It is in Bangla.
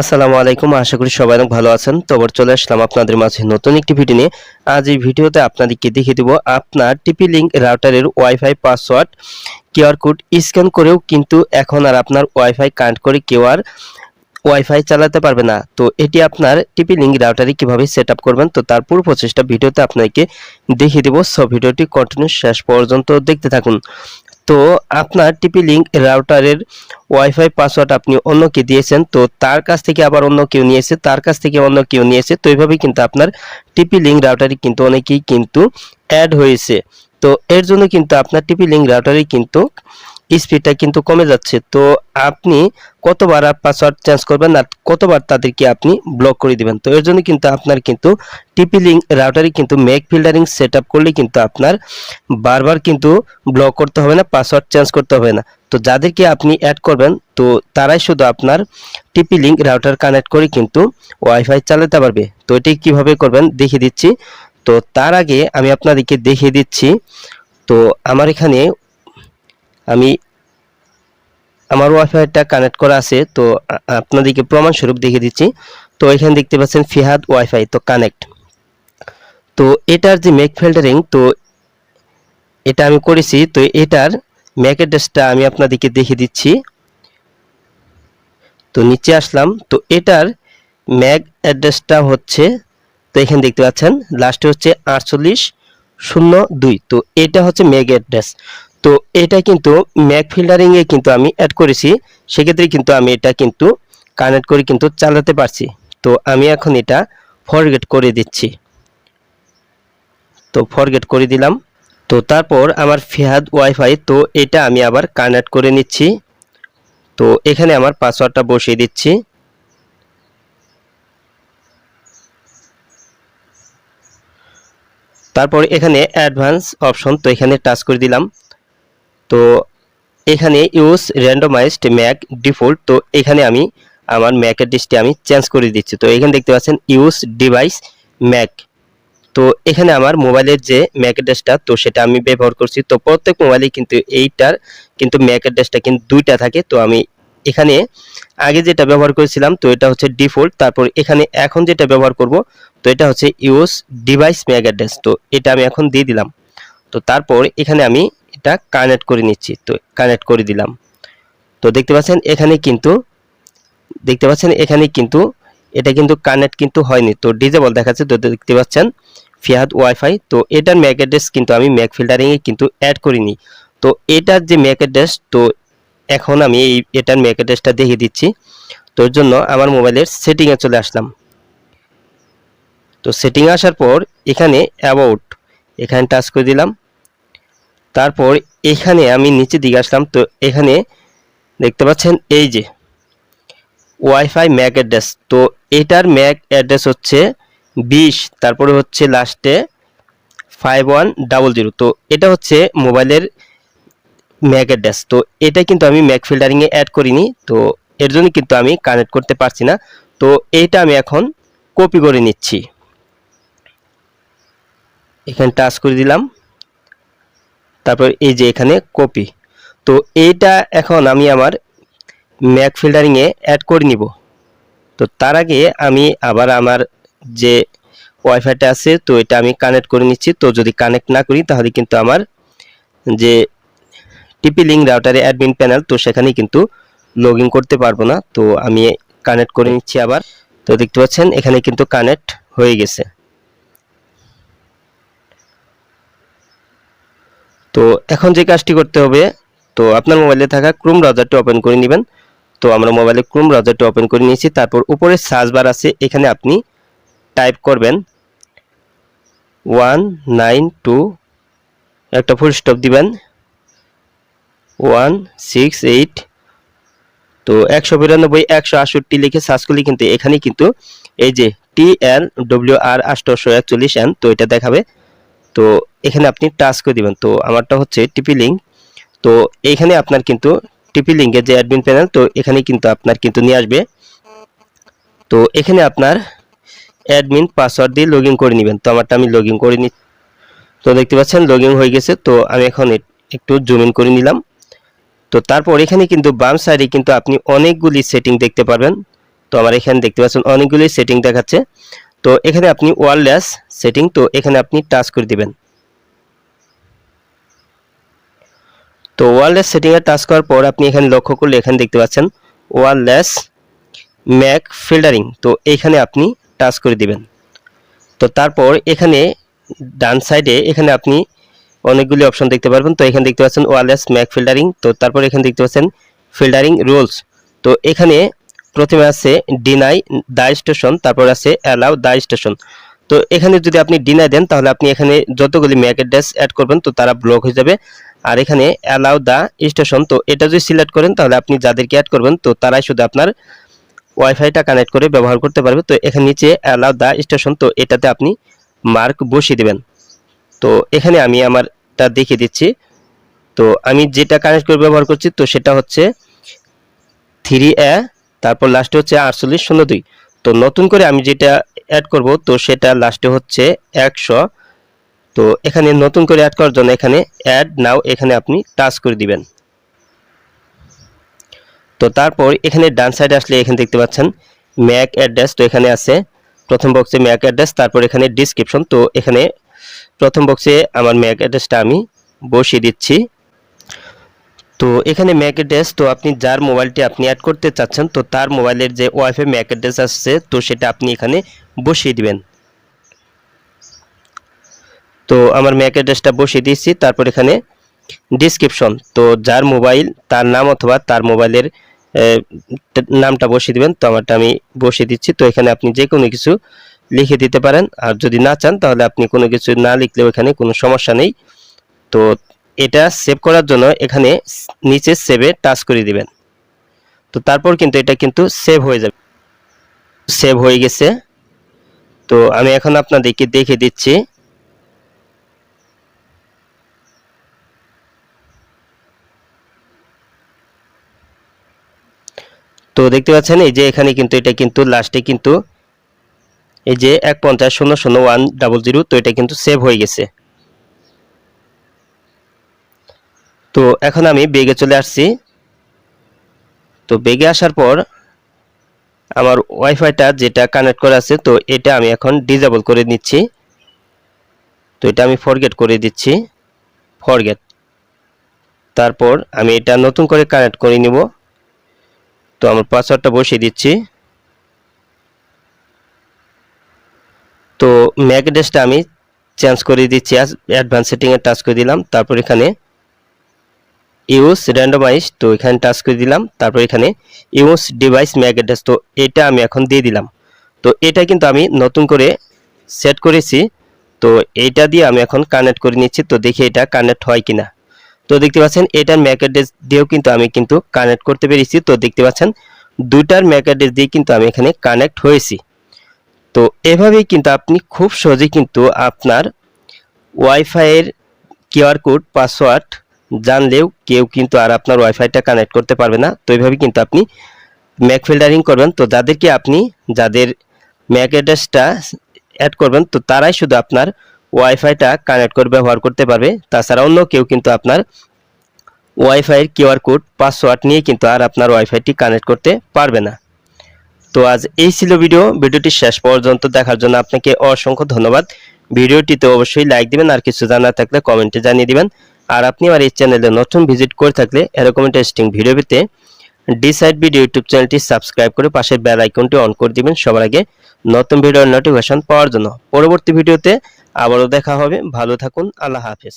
আসসালামু আলাইকুম, আশা করি সবাই অনেক ভালো আছেন। তো আবার চলে আসলাম আপনাদের মাঝে নতুন একটি ভিডিও নিয়ে। আজ এই ভিডিওতে আপনাদেরকে দেখিয়ে দেবো আপনার TP link রাউটারের wifi password QR code scan করেও কিন্তু এখন আর আপনার ওয়াইফাই কানেক্ট করে কেউ আর ওয়াইফাই চালাতে পারবে না। তো এটি আপনার টিপি লিঙ্ক রাউটারে কীভাবে সেট করবেন, তো তার পুরো প্রচেষ্টা ভিডিওতে আপনাকে দেখিয়ে দেবো। সব ভিডিওটি কন্টিনিউ শেষ পর্যন্ত দেখতে থাকুন। তো আপনার টিপি লিঙ্ক রাউটারের ওয়াইফাই পাসওয়ার্ড আপনি অন্যকে দিয়েছেন, তো তার কাছ থেকে আবার অন্য কেউ নিয়েছে, তার কাছ থেকে অন্য কেউ নিয়েছে, তো এইভাবেই কিন্তু আপনার টিপি লিঙ্ক রাউটারে কিন্তু অনেকেই কিন্তু অ্যাড হয়েছে। তো এর জন্য কিন্তু আপনার টিপি লিঙ্ক রাউটারে কিন্তু স্পিডটা কিন্তু কমে যাচ্ছে। তো আপনি কতবার পাসওয়ার্ড চেঞ্জ করবেন আর কতবার তাদেরকে আপনি ব্লক করে দিবেন? তো এর জন্য কিন্তু আপনার কিন্তু টিপি লিঙ্ক রাউটারে কিন্তু মেক ফিল্টারিং সেট করলে কিন্তু আপনার বারবার কিন্তু ব্লক করতে হবে না পাসওয়ার্ড চেঞ্জ করতে হবে না। তো যাদেরকে আপনি অ্যাড করবেন, তো তারাই শুধু আপনার টিপি লিঙ্ক রাউটার কানেক্ট করে কিন্তু ওয়াইফাই চালাতে পারবে। তো এটি কীভাবে করবেন দেখিয়ে দিচ্ছি। তো তার আগে আমি আপনাদেরকে দেখিয়ে দিচ্ছি। তো আমার এখানে আমি আমার ওয়াইফাইটা কানেক্ট করা আছে, তো আপনাদেরকে প্রমাণস্বরূপ দেখিয়ে দিচ্ছি। তো এখানে দেখতে পাচ্ছেন ফিহাদ ওয়াইফাই তো কানেক্ট তো এটার যে মেক ফিল্টারিং, তো এটা আমি করেছি, তো এটার ম্যাক অ্যাড্রেসটা আমি আপনাদেরকে দেখিয়ে দিচ্ছি। তো নিচে আসলাম, তো এটার ম্যাক অ্যাড্রেসটা হচ্ছে, তো এখানে দেখতে পাচ্ছেন লাস্টে হচ্ছে আটচল্লিশ শূন্য দুই, তো এটা হচ্ছে ম্যাক অ্যাড্রেস। তো এটা কিন্তু ম্যাক ফিল্টারিংয়ে কিন্তু আমি অ্যাড করেছি। সেক্ষেত্রে কিন্তু আমি এটা কিন্তু কানেক্ট করে কিন্তু চালাতে পারছি। তো আমি এখন এটা ফরগেট করে দিচ্ছি। তো ফরগেট করে দিলাম। তো তারপর আমার ফিহাদ ওয়াইফাই তো এটা আমি আবার কানেক্ট করে নিচ্ছি। তো এখানে আমার পাসওয়ার্ডটা বসিয়ে দিচ্ছি। তারপর এখানে অ্যাডভান্স অপশন তো এখানে টাচ করে দিলাম। তো এখানে ইউজ র্যান্ডমাইজড ম্যাক ডিফল্ট তো এখানে আমি আমার ম্যাক অ্যাড্রেসটি আমি চেঞ্জ করে দিচ্ছি। তো এখানে দেখতে পাচ্ছেন ইউজ ডিভাইস ম্যাক তো এখানে আমার মোবাইলের যে ম্যাক অ্যাড্রেসটা তো সেটা আমি ব্যবহার করছি। তো প্রত্যেক মোবাইলে কিন্তু এইটার কিন্তু ম্যাক অ্যাড্রেসটা কিন্তু দুইটা থাকে। তো আমি এখানে আগে যেটা ব্যবহার করেছিলাম, তো এটা হচ্ছে ডিফল্ট তারপর এখানে এখন যেটা ব্যবহার করব, তো এটা হচ্ছে ইউজ ডিভাইস ম্যাক অ্যাড্রেস তো এটা আমি এখন দিয়ে দিলাম। তো তারপর এখানে আমি এটা কানেক্ট করে নিচ্ছি। তো কানেক্ট করে দিলাম। তো দেখতে পাচ্ছেন, এখানে কিন্তু, দেখতে পাচ্ছেন, এখানে কিন্তু, এটা কিন্তু কানেক্ট কিন্তু হয়নি। তো ডিজেবল দেখাচ্ছে, তো দেখতে পাচ্ছেন ফিহাদ ওয়াইফাই। তো এটার ম্যাক অ্যাড্রেস কিন্তু আমি ম্যাক ফিল্টারিংয়ে কিন্তু অ্যাড করিনি। তো এটার যে ম্যাক অ্যাড্রেস তো এখন আমি এই, এটার ম্যাক অ্যাড্রেসটা দেখিয়ে দিচ্ছি। তো জন্য আমার মোবাইলের সেটিংয়ে চলে আসলাম। তো সেটিং আসার পর এখানে অ্যাবাউট এখানে টাচ করে দিলাম। তারপর এখানে আমি নিচের দিকে আসলাম, তো এখানে দেখতে পাচ্ছেন এই যে ওয়াইফাই ম্যাক অ্যাড্রেস তো এটার ম্যাক অ্যাড্রেস হচ্ছে বিশ, তারপরে হচ্ছে লাস্টে ফাইভ ওয়ান ডাবল জিরো তো এটা হচ্ছে মোবাইলের ম্যাক অ্যাড্রেস তো এটা কিন্তু আমি ম্যাক ফিল্টারিংয়ে অ্যাড করিনি, তো এর জন্য কিন্তু আমি কানেক্ট করতে পারছি না, তো এইটা আমি এখন কপি করে নিচ্ছি। এখানে টাচ করে দিলাম। তারপর এই যে এখানে কপি তো এইটা এখন আমি আমার ম্যাক ফিল্টারিংয়ে অ্যাড করে নিব। তো তার আগে আমি আবার আমার যে ওয়াইফাইটা আছে, তো এটা আমি কানেক্ট করে নিচ্ছি। তো যদি কানেক্ট না করি, তাহলে কিন্তু আমার যে টিপি লিঙ্ক রাউটারে অ্যাডমিন প্যানেল তো সেখানে কিন্তু লগ করতে পারব না। তো আমি কানেক্ট করে নিচ্ছি আবার। তো দেখতে পাচ্ছেন, এখানে কিন্তু কানেক্ট হয়ে গেছে। তো এখন যে কাজটি করতে হবে, তো আপনার মোবাইলে থাকা ক্রোম ব্রাউজারটি ওপেন করে নেবেন। তো আমরা মোবাইলে ক্রোম ব্রাউজারটি ওপেন করে নিয়েছি। তারপর উপরে সার্চ বার আছে, এখানে আপনি টাইপ করবেন ওয়ান নাইন টু একটা ফুল স্টপ দিবেন। ওয়ান সিক্স এইট তো একশো বিরানব্বই, একশো আটষট্টি লিখে সার্চ করলে কিন্তু এখানে কিন্তু এই যে টি এল ডব্লিউ আর আষ্টশো একচল্লিশ এন তো এটা দেখাবে। তো এখানে আপনি টাচ করে দিবেন। তো আমারটা হচ্ছে টিপি লিঙ্ক তো এখানে আপনার কিন্তু টিপি লিঙ্কের যে অ্যাডমিন প্যানেল তো এখানে কিন্তু আপনার কিন্তু নিয়ে আসবে। তো এখানে আপনার অ্যাডমিন পাসওয়ার্ড দিয়ে লগ করে নেবেন। তো আমারটা আমি লগ করে নি তো দেখতে পাচ্ছেন লগ হয়ে গেছে। তো আমি এখন একটু জুম ইন করে নিলাম। তো তারপর এখানে কিন্তু বাম সাইডে কিন্তু আপনি অনেকগুলি সেটিং দেখতে পারবেন। তো আমার এখানে দেখতে পাচ্ছেন অনেকগুলি সেটিং দেখাচ্ছে। তো এখানে আপনি ওয়ারলেস সেটিং তো এখানে আপনি টাচ করে দিবেন। তো ওয়ারলেস সেটিংয়ে টাচ করার পর আপনি এখানে লক্ষ্য করলে এখানে দেখতে পাচ্ছেন ওয়ারলেস ম্যাক ফিল্টারিং তো এইখানে আপনি টাচ করে দিবেন। তো তারপর এখানে ডান সাইডে এখানে আপনি অনেকগুলি অপশন দেখতে পারবেন। তো এখানে দেখতে পাচ্ছেন ওয়ারলেস ম্যাক ফিল্টারিং তো তারপর এখানে দেখতে পাচ্ছেন ফিল্টারিং রুলস তো এখানে প্রথমে আছে ডিনাই দা স্টেশন তারপর আছে অ্যালাউ দা স্টেশন তো এখানে যদি আপনি ডিনাই দেন, তাহলে আপনি এখানে যতগুলি ম্যাক অ্যাড্রেস অ্যাড করবেন, তো তারা ব্লক হয়ে যাবে। আর এখানে অ্যালাউ দা স্টেশন তো এটা যদি সিলেক্ট করেন, তাহলে আপনি যাদেরকে অ্যাড করবেন, তো তারাই শুধু আপনার ওয়াইফাইটা কানেক্ট করে ব্যবহার করতে পারবে। তো এখানে নিচে অ্যালাউ দা স্টেশন তো এটাতে আপনি মার্ক বসিয়ে দেবেন। তো এখানে আমি আমারটা দেখিয়ে দিচ্ছি। তো আমি যেটা কানেক্ট করে ব্যবহার করছি, তো সেটা হচ্ছে থ্রি এ তারপর লাস্টে হচ্ছে আটচল্লিশ, শূন্য দুই। তো নতুন করে আমি যেটা অ্যাড করব, তো সেটা লাস্টে হচ্ছে একশো। তো এখানে নতুন করে অ্যাড করার জন্য এখানে অ্যাড নাও এখানে আপনি টাচ করে দিবেন। তো তারপর এখানে ডান সাইডে আসলে এখানে দেখতে পাচ্ছেন ম্যাক অ্যাড্রেস তো এখানে আছে। প্রথম বক্সে ম্যাক অ্যাড্রেস তারপর এখানে ডিসক্রিপশন তো এখানে প্রথম বক্সে আমার ম্যাক অ্যাড্রেসটা আমি বসিয়ে দিচ্ছি। তো এখানে ম্যাক অ্যাড্রেস তো আপনি যার মোবাইলটি আপনি অ্যাড করতে চাচ্ছেন, তো তার মোবাইলের যে ওয়াইফাই ম্যাক অ্যাড্রেস আসছে, তো সেটা আপনি এখানে বসিয়ে দিবেন। তো আমার ম্যাক অ্যাড্রেসটা বসিয়ে দিয়েছি, তারপর এখানে ডিসক্রিপশন তো যার মোবাইল, তার নাম অথবা তার মোবাইলের নামটা বসিয়ে দিবেন, তো আমারটা আমি বসিয়ে দিচ্ছি। তো এখানে আপনি যে কোনো কিছু লিখে দিতে পারেন, আর যদি না চান, তাহলে আপনি কোনো কিছু না লিখলেও এখানে কোনো সমস্যা নেই। তো এটা সেভ করার জন্য এখানে নিচে সেভে টাচ করে দিবেন। তো তারপর কিন্তু এটা কিন্তু সেভ হয়ে যাবে। সেভ হয়ে গেছে। তো আমি এখন আপনাদেরকে দেখে দিচ্ছি। তো দেখতে পাচ্ছেন, এই যে এখানে কিন্তু এটা কিন্তু লাস্টে কিন্তু এই যে এক পঞ্চাশ শূন্য শূন্য ওয়ান ডাবল জিরো তো এটা কিন্তু সেভ হয়ে গেছে। তো এখন আমি বেগে চলে আসছি। তো বেগে আসার পর আমার ওয়াইফাইটা যেটা কানেক্ট করা আছে, তো এটা আমি এখন ডিজেবল করে নিচ্ছি তো এটা আমি ফরগেট করে দিচ্ছি। ফরগেট তারপর আমি এটা নতুন করে কানেক্ট করে নিব। তো আমার পাসওয়ার্ডটা বসিয়ে দিচ্ছি। তো ম্যাক আমি চেঞ্জ করে দিচ্ছি। অ্যাডভান্স সেটিংয়ে টাচ করে দিলাম। তারপর এখানে ইউজ র্যান্ডমাইজ তো এখানে টাচ করে দিলাম, তারপর এখানে ইউজ ডিভাইস ম্যাক অ্যাড্রেস তো এটা আমি এখন দিয়ে দিলাম। তো এটা কিন্তু আমি নতুন করে সেট করেছি, তো এইটা দিয়ে আমি এখন কানেক্ট করে নিচ্ছি, তো দেখি এটা কানেক্ট হয় কিনা। তো দেখতে পাচ্ছেন, এটার ম্যাক অ্যাড্রেস দিয়েও কিন্তু আমি কিন্তু কানেক্ট করতে পেরেছি, তো দেখতে পাচ্ছেন দুটার ম্যাক অ্যাড্রেস দিয়ে কিন্তু আমি এখানে কানেক্ট হয়েছি। তো এভাবেই কিন্তু আপনি খুব সহজেই কিন্তু আপনার ওয়াইফাইয়ের কিউআর কোড পাসওয়ার্ড জানলেও কেউ কিন্তু আর আপনার ওয়াইফাইটা কানেক্ট করতে পারবে না। তো এইভাবে কিন্তু আপনি ম্যাক ফিল্টারিং করবেন। তো যাদেরকে আপনি, যাদের ম্যাক অ্যাড্রেসটা অ্যাড করবেন, তো তারাই শুধু আপনার ওয়াইফাইটা কানেক্ট করে ব্যবহার করতে পারবে। তাছাড়া অন্য কেউ কিন্তু আপনার ওয়াইফাইয়ের কিউআর কোড পাসওয়ার্ড নিয়ে কিন্তু আর আপনার ওয়াইফাইটি কানেক্ট করতে পারবে না। তো আজ এই ছিল ভিডিও। ভিডিওটি শেষ পর্যন্ত দেখার জন্য আপনাকে অসংখ্য ধন্যবাদ। ভিডিওটিতে অবশ্যই লাইক দিবেন আর কিছু জানার থাকলে কমেন্টে জানিয়ে দিবেন। আর আপনি আমার এই চ্যানেলে নতুন ভিজিট করে থাকলে এরকম ইন্টারেস্টিং ভিডিও পেতে ডিসাইড ভিডিও ইউটিউব চ্যানেলটি সাবস্ক্রাইব করে পাশের বেল আইকনটি অন করে দিবেন সবার আগে নতুন ভিডিওর নোটিফিকেশন পাওয়ার জন্য। পরবর্তী ভিডিওতে আবারও দেখা হবে। ভালো থাকুন। আল্লাহ হাফেজ।